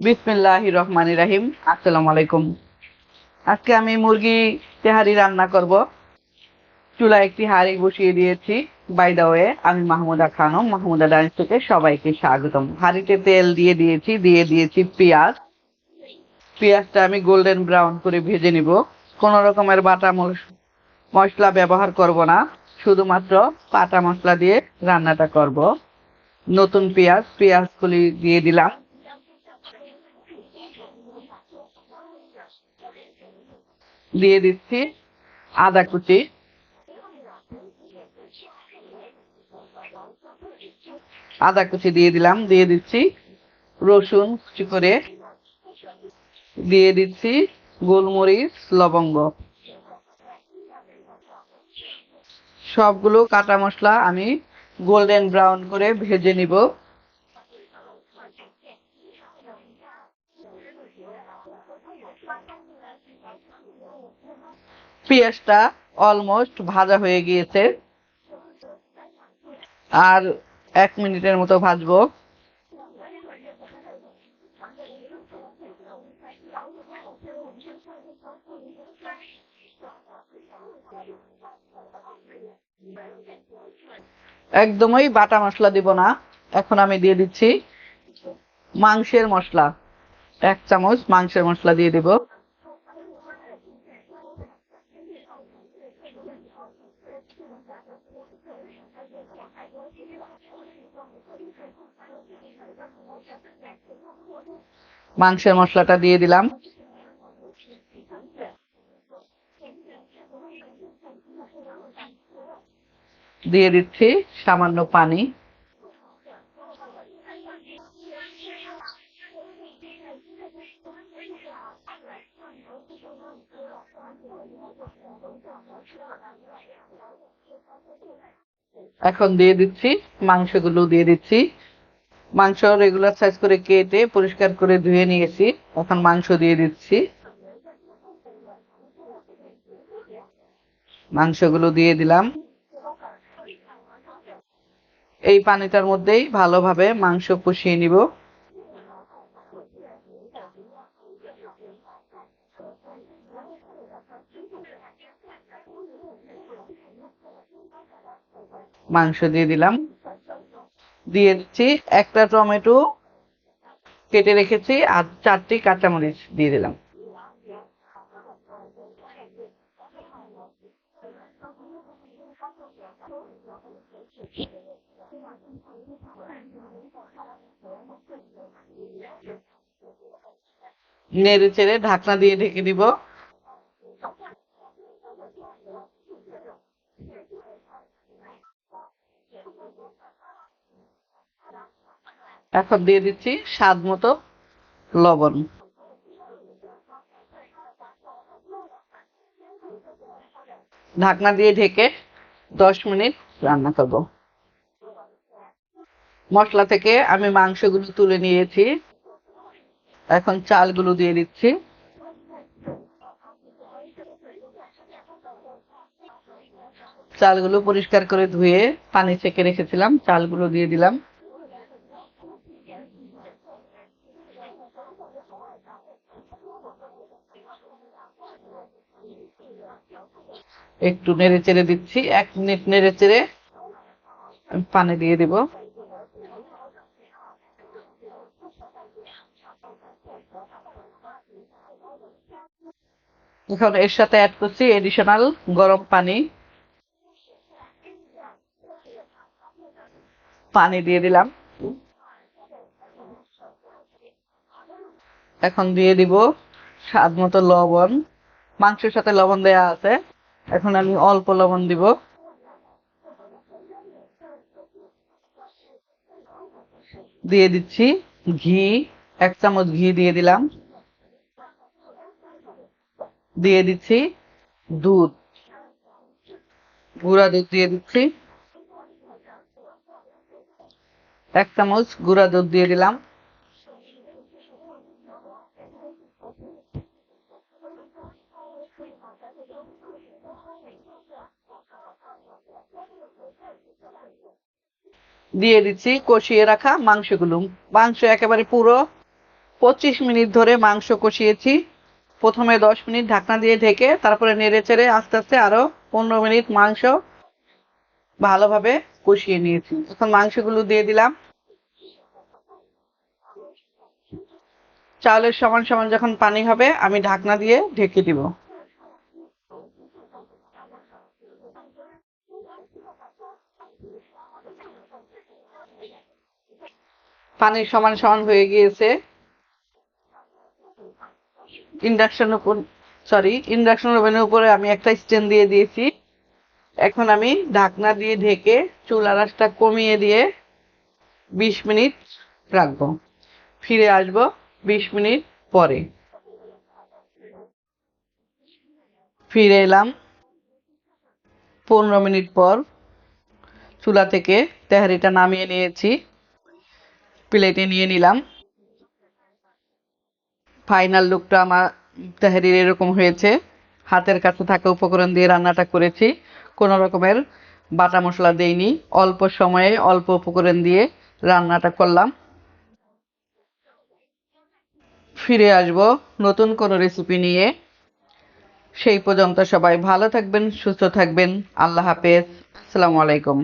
বিসমিল্লাহ রহমান রাহিম আসসালামু আলাইকুম আজকে আমি মুরগি তেহারি রান্না করব। চুলায় একটি হাঁড়ি বসিয়ে দিয়েছি। বাই দা ওয়ে আমি মাহমুদা খানম। মাহমুদা ডান্স থেকে সবাইকে স্বাগতম। হাঁড়িতে তেল দিয়ে দিয়েছি দিয়ে দিয়েছি পেঁয়াজ। পেঁয়াজটা আমি গোল্ডেন ব্রাউন করে ভেজে নিব। কোন রকমের বাটা মশ- মশলা ব্যবহার করব না। শুধুমাত্র পাটা মশলা দিয়ে রান্নাটা করব। নতুন পেঁয়াজ পেঁয়াজগুলি দিয়ে দিলাম। দিয়ে দিচ্ছি আদা কুচি। আদা কুচি দিয়ে দিলাম, দিয়ে দিচ্ছি রসুন কুচি করে। দিয়ে দিচ্ছি গোলমরিচ, লবঙ্গ। সবগুলো কাটা মশলা আমি গোল্ডেন ব্রাউন করে ভেজে নিব। পেঁয়াজটা অলমোস্ট ভাজা হয়ে গিয়েছে। আর এক মিনিটের মতো ভাজবো। একদমই বাটা মশলা দিব না। এখন আমি দিয়ে দিচ্ছি মাংসের মশলা। এক চামচ মাংসের মশলা দিয়ে দিব। মাংসের মশলাটা দিয়ে দিলাম। দিয়ে দিচ্ছি সামান্য পানি। এখন দিয়ে দিচ্ছি, মাংসগুলো দিয়ে দিচ্ছি। মাংস রেগুলার সাইজ করে কেটে পরিষ্কার করে ধুয়ে নিয়েছি। এখন মাংস দিয়ে দিচ্ছি। মাংসগুলো দিয়ে দিলাম। এই পানিটার মধ্যেই ভালোভাবে মাংস কষিয়ে নিব। মাংস দিয়ে দিলাম। দিয়ে দিচ্ছি একটা টমেটো কেটে রেখেছি আর চারটি কাঁচামরিচ দিয়ে দিলাম। নেড়ে চেড়ে ঢাকনা দিয়ে ঢেকে দিব। এখন দিয়ে দিচ্ছি স্বাদ মতো লবণ। ঢাকনা দিয়ে ঢেকে দশ মিনিট রান্না করব। মশলা থেকে আমি মাংসগুলো তুলে নিয়েছি। এখন চালগুলো দিয়ে দিচ্ছি। চালগুলো পরিষ্কার করে ধুয়ে পানি ছেঁকে রেখেছিলাম, চালগুলো দিয়ে দিলাম। একটু নেড়ে চেড়ে দিচ্ছি, এক মিনিট নেড়ে চেড়ে পানি দিয়ে দিব। এখন এর সাথে অ্যাড করছি এডিশনাল গরম পানি। পানি দিয়ে দিলাম। এখন দিয়ে দিব স্বাদ মতো লবণ। মাংসের সাথে লবণ দেয়া আছে। এখন আমি অল্প লবণ দিব। দিয়ে দিচ্ছি ঘি। এক চামচ ঘি দিয়ে দিলাম। দিয়ে দিচ্ছি দুধ। গুঁড়া দুধ দিয়ে দিচ্ছি। এক চামচ গুঁড়া দুধ দিয়ে দিলাম। দিয়ে দিচ্ছি, কষিয়ে রাখা মাংসগুলো। মাংস একেবারে পুরো। পঁচিশ মিনিট ধরে মাংস কষিয়েছি। প্রথমে দশ মিনিট ঢাকনা দিয়ে ঢেকে তারপরে নেড়ে চেড়ে আস্তে আস্তে আরও পনেরো মিনিট মাংস ভালোভাবে কষিয়ে নিয়েছি। এখন মাংসগুলো দিয়ে দিলাম। চাউলের সমান সমান যখন পানি হবে, আমি ঢাকনা দিয়ে ঢেকে দিব। পানির সমান সমান হয়ে গিয়েছে। ইন্ডাকশন উপর সরি ইন্ডাকশন ওভেনের উপরে আমি একটা স্ট্যান্ড দিয়ে দিয়েছি। এখন আমি ঢাকনা দিয়ে ঢেকে চুলা আঁচটা কমিয়ে দিয়ে বিশ মিনিট রাখব। ফিরে আসব বিশ মিনিট পরে। ফিরে এলাম পনেরো মিনিট পর। চুলা থেকে তেহারিটা নামিয়ে নিয়েছি। প্লেটে নিয়ে নিলাম। ফাইনাল লুকটা আমার তেহারির এরকম হয়েছে। হাতের কাছে থাকা উপকরণ দিয়ে রান্নাটা করেছি। কোনো রকমের বাটা মশলা দেইনি। অল্প সময়ে অল্প উপকরণ দিয়ে রান্নাটা করলাম। ফিরে আসব নতুন কোনো রেসিপি নিয়ে। সেই পর্যন্ত সবাই ভালো থাকবেন, সুস্থ থাকবেন। আল্লাহ হাফেজ। আসসালামু আলাইকুম।